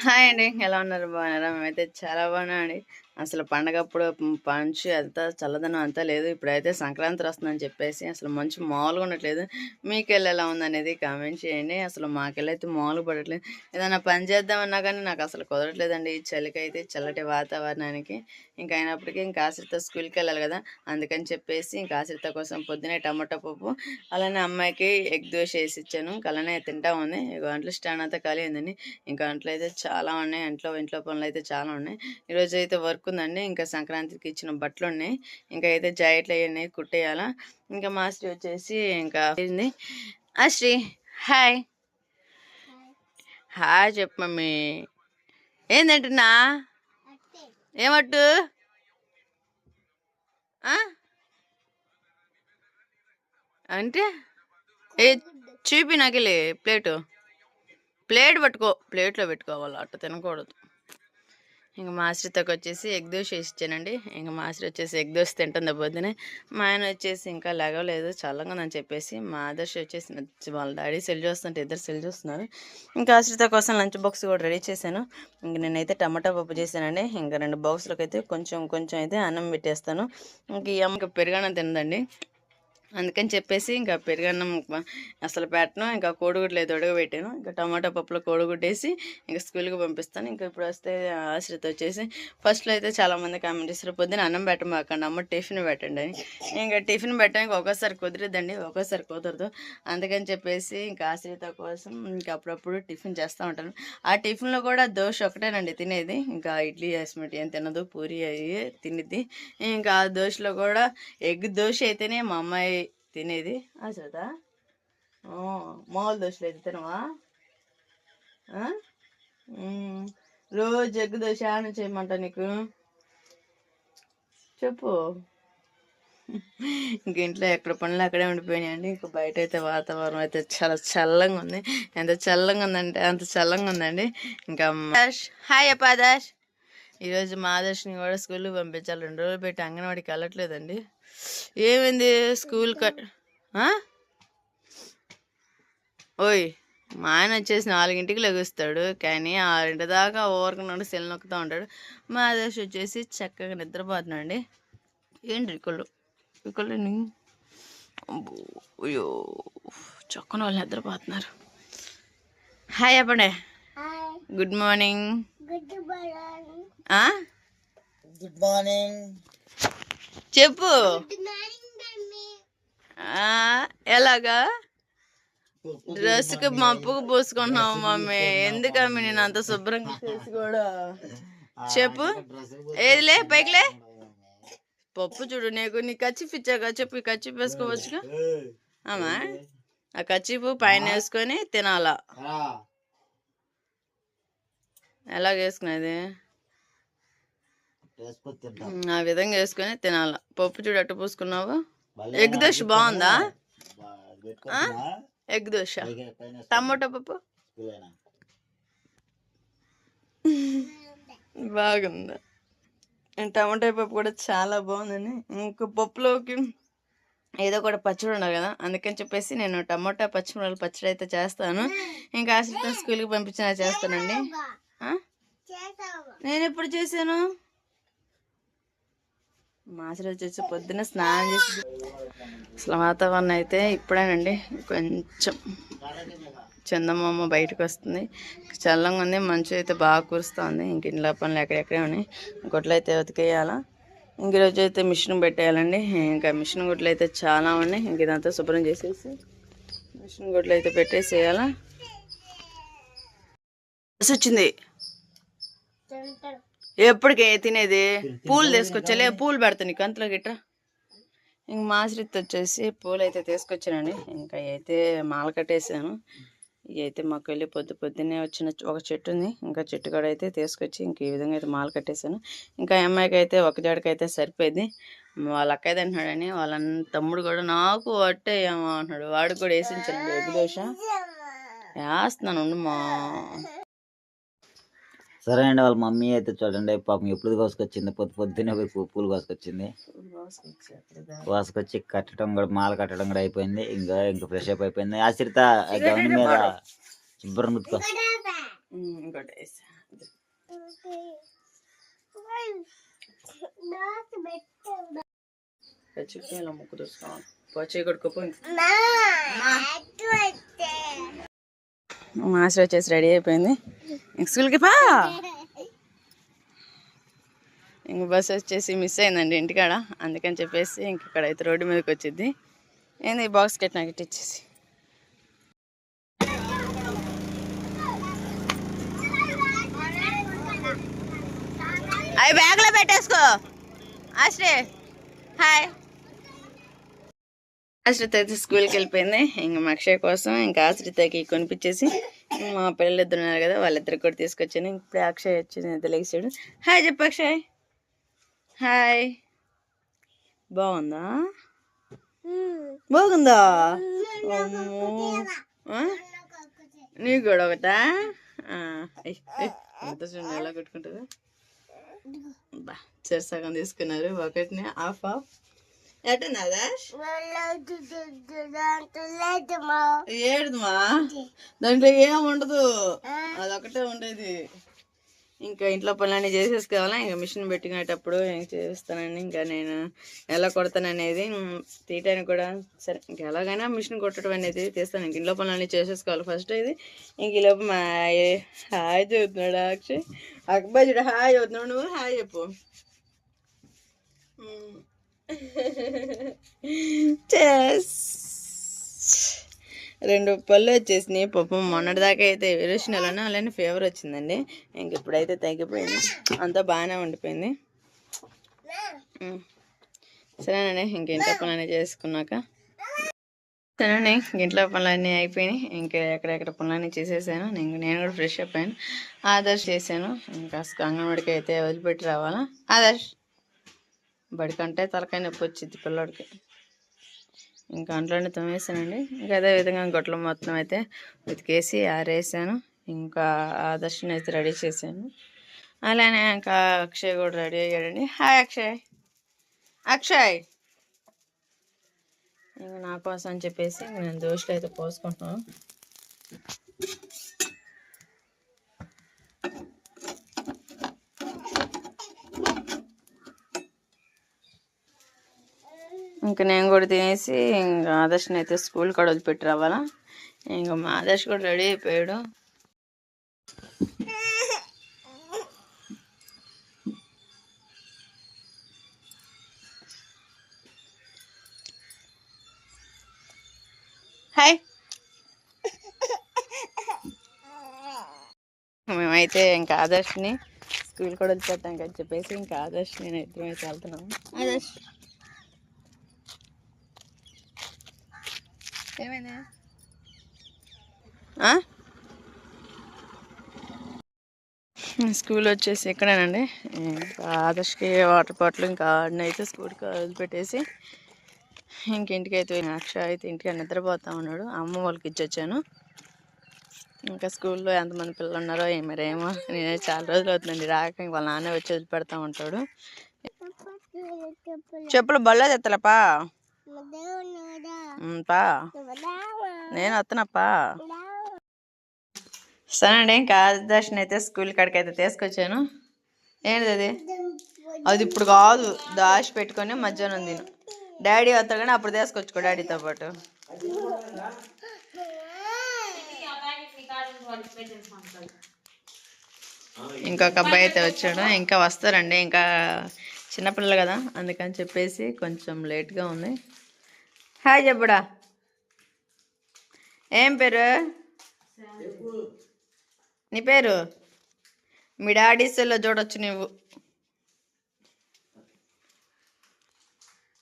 Hi అండి. ఎలా ఉన్నారు? బాగున్నారా? మేమైతే చాలా బాగున్నాం అండి అసలు పండగప్పుడు పంచి అంతా చల్లదనం అంతా లేదు. ఇప్పుడైతే సంక్రాంతి వస్తుందని చెప్పేసి అసలు మంచి మాములుగా ఉండట్లేదు. మీకెళ్ళి ఎలా ఉందనేది కామెంట్ చేయండి. అసలు మాకెళ్ళైతే మాములు పడట్లేదు. ఏదైనా పని చేద్దామన్నా కానీ నాకు అసలు కుదరట్లేదండి ఈ చలికైతే చల్లటి వాతావరణానికి. ఇంకా అయినప్పటికీ ఇంకా ఆశ్రిత స్కూల్కి వెళ్ళాలి కదా. అందుకని చెప్పేసి ఇంకా ఆశ్రిత కోసం పొద్దునే టమాటా పప్పు అలానే అమ్మాయికి ఎగ్ దోశ వేసి ఇచ్చాను. ఇంకా అలానే తింటా ఉంది. ఇక అంట్లో స్టాండ్ అంతా ఖాళీ ఉందండి. ఇంకా అంట్లో అయితే చాలా ఉన్నాయి. ఇంట్లో ఇంట్లో పనులు అయితే చాలా ఉన్నాయి. ఈరోజు అయితే వర్క్ ఉందండి ఇంకా సంక్రాంతికి ఇచ్చిన బట్టలు ఉన్నాయి ఇంకా అయితే జాకెట్లు అవన్నీ కుట్టేయాలా. ఇంకా మా శ్రీ వచ్చేసి ఇంకా ఆ శ్రీ హాయ్. హాయ్ చెప్పు మమ్మీ. ఏందంటున్నా? ఏమట్టు అంటే? ఏ చూపి నాకెళ్ళి ప్లేటు. ప్లేట్ పట్టుకో. ప్లేట్లో పెట్టుకోవాలి? అట్ట తినకూడదు. ఇంకా మాస్టర్తోకి వచ్చేసి ఎగ్ దోశ వేసి ఇచ్చానండి ఇంకా మాస్టర్ వచ్చేసి ఎగ్ దోశ తింటుంది పొద్దునే మా ఆయన వచ్చేసి ఇంకా లేగలేదు చల్లగా అని చెప్పేసి మా ఆదర్శ వచ్చేసి వాళ్ళ డాడీ సెల్ చూస్తుంటే ఇద్దరు సెల్ చూస్తున్నారు. ఇంకా ఆశ్రిత కోసం లంచ్ బాక్స్ కూడా రెడీ చేశాను. ఇంక నేనైతే టమాటా పప్పు చేశానండి. ఇంకా రెండు బాక్స్లకు అయితే కొంచెం కొంచెం అయితే అన్నం పెట్టేస్తాను. ఇంక ఈ అమ్మకి పెరుగన్నం తినదండి. అందుకని చెప్పేసి ఇంకా పెరుగన్నం అసలు పెట్టను ఇంకా కోడిగుడ్లు అయితే ఉడకబెట్టాను. ఇంకా టమాటా పప్పులో కోడిగుడ్డు వేసి ఇంకా స్కూల్కి పంపిస్తాను. ఇంకా ఇప్పుడు వస్తే ఆశ్రిత వచ్చేసి ఫస్ట్లో అయితే చాలామంది కామెంట్ చేస్తారు పొద్దున అన్నం పెట్టమాకండి అమ్మ టిఫిన్ పెట్టండి అని. ఇంకా టిఫిన్ పెట్టడానికి ఒక్కోసారి కుదిరిద్దండి ఒక్కోసారి కుదరదు. అందుకని చెప్పేసి ఇంకా ఆశ్రిత కోసం ఇంకా అప్పుడప్పుడు టిఫిన్ చేస్తూ ఉంటాను. ఆ టిఫిన్లో కూడా దోశ ఒకటేనండి తినేది. ఇంకా ఇడ్లీ వేసినట్టు ఏం తినదు పూరి అయ్యి తినిద్ది. ఇంకా ఆ దోశలో కూడా ఎగ్ దోశ అయితేనే మా అమ్మాయి తినేది? ఓ, మామూలు దోశలు అయితే తినవా. రోజు ఎగ్ దోశ అని చేయమంటా నీకు? చెప్పు. ఇంక ఇంట్లో ఎక్కడ పనులు అక్కడే ఉండిపోయినాయండి ఇంక బయట అయితే వాతావరణం అయితే చాలా చల్లంగా ఉంది. ఎంత చల్లంగా ఉందంటే అంత చల్లంగా ఉందండి. ఇంకా హాయ్ ఆదర్శ్. ఈరోజు మా ఆదర్శని కూడా స్కూల్కి పంపించాలి. రెండు రోజులు పెట్టి అంగన్వాడికి వెళ్ళట్లేదండి. ఏమైంది స్కూల్ ఆ? ఓయ్ మా ఆయన వచ్చేసి నాలుగింటికి లెగుస్తాడు. కానీ ఆరింటి దాకా ఓరకున్నాడు సెల్ నొక్కుతూ ఉంటాడు. మా ఆదర్శ్ వచ్చేసి చక్కగా నిద్రపోతున్నాడు అండి ఏంటి రికళ్ళు అబ్బో అయ్యో చక్కన వాళ్ళు నిద్రపోతున్నారు. హాయ్ చెప్పండి. Good morning. ఆ? గుడ్ మార్నింగ్ చెప్పు. ఆ, ఎలాగా? డ్రెస్కి మప్పుకు పూసుకుంటున్నావు మమ్మీ. ఎందుకమ్మి నేను అంత శుభ్రంగా చేసి కూడా? చెప్పు. ఏదిలే పైకిలే పప్పు చూడు నీకు నీ కచ్చిఫ్ ఇచ్చాక చెప్పు ఈ కచ్చిఫ్ వేసుకోవచ్చుగా ఆమా ఆ కచ్చిఫ్ పైన వేసుకొని తినాలా? ఎలాగ వేసుకునేది? ఆ విధంగా వేసుకొని తినాలా. పప్పు చూడు అట్టు పూసుకున్నావు? ఎగ్ దోశ బాగుందా? ఎగ్ దోశ. టమోటా పప్పు? బాగుంది. టమాటా పప్పు కూడా చాలా బాగుందండి ఇంక పప్పులోకి ఏదో కూడా పచ్చడి ఉండాలి కదా అందుకని చెప్పేసి నేను టమాటా పచ్చిమిరపకాయల పచ్చడి అయితే చేస్తాను. ఇంకా ఆశ్రిత స్కూల్కి పంపించిన చేస్తానండి. ఆ? నేను ఎప్పుడు చేశాను? మా ఆశ్రిత వచ్చేసి పొద్దున్న స్నానం చేసి అసలు వాతావరణం అయితే ఇప్పుడేనండి. కొంచెం చందమామ బయటకు వస్తుంది. చల్లంగా ఉంది. మంచు అయితే బాగా కురుస్తుంది. ఇంక ఇంట్లో పనులు ఎక్కడెక్కడే ఉన్నాయి? గుడ్లు అయితే ఉతికేయాలా? ఇంక రోజు అయితే మిషన్ పెట్టేయాలండి. ఇంకా మిషన్ గుడ్లు అయితే చాలా ఉన్నాయి. ఇంక ఇదంతా శుభ్రం చేసేసి మిషన్ గుడ్లు అయితే పెట్టేసేయాలా? బస్ వచ్చింది. ఎప్పటికే తినేది? పూలు తీసుకొచ్చలే పూలు పెడతా నీకు అంతలో గిట్రా ఇంక మాశ్రిత్ వచ్చేసి పూలు అయితే తీసుకొచ్చానండి ఇంకా అయితే మాల కట్టేసాను. ఇవి అయితే మాకు వెళ్ళి పొద్దు పొద్దున్నే వచ్చిన ఒక చెట్టు ఉంది. ఇంకా చెట్టు కాడ అయితే తీసుకొచ్చి ఇంక ఈ విధంగా అయితే మాల కట్టేశాను ఇంకా అమ్మాయికి అయితే ఒక జడకైతే సరిపోయింది. వాళ్ళ అక్కయ్య తింటున్నాడని వాళ్ళ తమ్ముడు కూడా నాకు అట్టే ఏమో అంటున్నాడు. వాడికి కూడా వేసించాను ఎగ్ దోశ. వేస్తున్నాను ఉండు మా సరే అండి వాళ్ళ మమ్మీ అయితే చూడండి పాపం ఎప్పుడు కోసుకొచ్చింది? పొద్దు పొద్దున్నే పోయి పూలు కోసుకొచ్చింది. కోసుకొచ్చి కట్టడం కూడా మాల కట్టడం కూడా అయిపోయింది. ఇంకా ఇంకా ఫ్రెష్ అప్ అయిపోయింది. ఆశ్రిత గవన్ మీద శుభ్రం గుర్తుకో చుట్టూ ముక్కు చూసుకోవాలి పచ్చి కొడుకోపో మాస్టర్ వచ్చేసి రెడీ అయిపోయింది. ఇంకా స్కూల్కి పా. ఇంక బస్ వచ్చేసి మిస్ అయిందండి ఇంటికాడ. అందుకని చెప్పేసి ఇంక ఇక్కడ అయితే రోడ్డు మీదకి వచ్చింది ఏంది ఈ బాక్స్ కట్ నాకు ఇచ్చేసి. అవి బ్యాగ్లో పెట్టేసుకో. ఆశ్రే. హాయ్. ఆశ్రిత అయితే స్కూల్కి వెళ్ళిపోయింది. ఇంకా మా అక్షయ్ కోసం ఇంకా ఆశ్రితకి కొనిపించేసి మా పిల్లలు ఇద్దరు ఉన్నారు కదా వాళ్ళిద్దరు కూడా తీసుకొచ్చాను. ఇప్పుడే అక్షయ్ వచ్చింది తెలియచేడు హాయ్ చెప్పు అక్షయ్. హాయ్. బాగుందా? బాగుందా? నీకు కూడా ఒకటా? ఆ, ఎంత చూడండి ఎలా కొట్టుకుంటుంది. బా సరే సగం తీసుకున్నారు. ఒకటిని హాఫ్ హాఫ్ ఎట్టుంది ఆదర్శ్ ఏడుదమ్మా? దాంట్లో ఏం ఉండదు. అదొకటే ఉండేది. ఇంకా ఇంట్లో పనులన్నీ చేసేసుకోవాలా? ఇంకా మిషన్ పెట్టుకునేటప్పుడు చేస్తానని ఇంకా నేను ఎలా కొడతాననేది తీయటానికి కూడా సరే. ఇంకా ఎలాగైనా మిషన్ కొట్టడం అనేది తీస్తాను ఇంక ఇంట్లో పనులన్నీ చేసేసుకోవాలి. ఫస్ట్ ఇది. ఇంక ఈ లోపు మా ఏ- హాయ్ చదువుతున్నాడు అక్షయ్. అక్బాయ్ చూడ హాయ్ చదువుతున్నాడు నువ్వు హాయ్ చెప్పు. రెండు పళ్ళు వచ్చేసినాయి. పాపం మొన్నటిదాకా అయితే విరోచనలోనే అలానే ఫీవర్ వచ్చిందండి. ఇంక ఇప్పుడైతే తగ్గిపోయింది. అంతా బాగానే ఉండిపోయింది. సరేనండి ఇంక ఇంట్లో పనులన్నీ చేసుకున్నాక. సరేనండి ఇంక ఇంట్లో పనులన్నీ అయిపోయినాయి. ఇంకా ఎక్కడెక్కడ పనులన్నీ చేసేసాను. నేను నేను కూడా ఫ్రెష్ అయిపోయాను. ఆదర్శ్ చేశాను. ఇంకా అంగన్వాడికి అయితే వదిలిపెట్టి రావాలా? ఆదర్శ్. బడికంటే తలకాయ నొప్పి వచ్చింది పిల్లోడికి. ఇంకా అంట్లోనే తోమేసానండి ఇంకా అదే విధంగా గొట్టలు మొత్తం అయితే ఉతికేసి ఆరేసాను. ఇంకా ఆదర్శని అయితే రెడీ చేశాను. అలానే ఇంకా అక్షయ్ కూడా రెడీ అయ్యాడండి. హాయ్ అక్షయ్. అక్షయ్. ఇంకా నా కోసం అని చెప్పేసి నేను దోశలు అయితే పోసుకుంటున్నాను. ఇంకా నేను కూడా తినేసి ఇంకా ఆదర్శని అయితే స్కూల్ కూడా వదిలిపెట్టి రావాలా? ఇంకా మా ఆదర్శ్ కూడా రెడీ అయిపోయాడు. హాయ్. మేమైతే ఇంకా ఆదర్శ్ని స్కూల్ కూడా వదిలిపెట్టాం కదా చెప్పేసి ఇంకా ఆదర్శ్ నేను ఇద్దరం అయితే వెళ్తున్నాము ఆదర్శ్. స్కూల్ వచ్చేసి ఇక్కడేనండి ఇంకా ఆదర్శకి వాటర్ బాటిల్ ఇంకా ఆడిని అయితే స్కూల్కి వదిలిపెట్టేసి ఇంక ఇంటికి అయితే పోయిన. అక్ష అయితే ఇంటికి నిద్రపోతా ఉన్నాడు. అమ్మ వాళ్ళకి ఇచ్చొచ్చాను. ఇంకా స్కూల్లో ఎంతమంది పిల్లలు ఉన్నారో ఏ- మరేమో నేను చాలా రోజులు అవుతుందండి. రాక ఇంక వాళ్ళ నాన్న వచ్చి వదిలిపెడతా ఉంటాడు. చెప్పులు బల్ల తెత్తలపా పా. నేను వస్తున్నప్పా సరే అండి ఇంకా ఆదర్శన్ అయితే స్కూల్ కాడికి అయితే తీసుకొచ్చాను. ఏంటిది అది? అది ఇప్పుడు కాదు దాచి పెట్టుకొని మధ్యాహ్నం తిను. డాడీ వస్తాడు కానీ అప్పుడు తీసుకొచ్చుకో డాడీతో పాటు. ఇంకొక అబ్బాయి అయితే వచ్చాడు. ఇంకా వస్తారండి. ఇంకా చిన్నపిల్లలు కదా అందుకని చెప్పేసి కొంచెం లేట్గా ఉంది. హాయ్ చెప్పుడా. ఏం పేరు? నీ పేరు? మీ డాడీ సెల్లో చూడొచ్చు నువ్వు.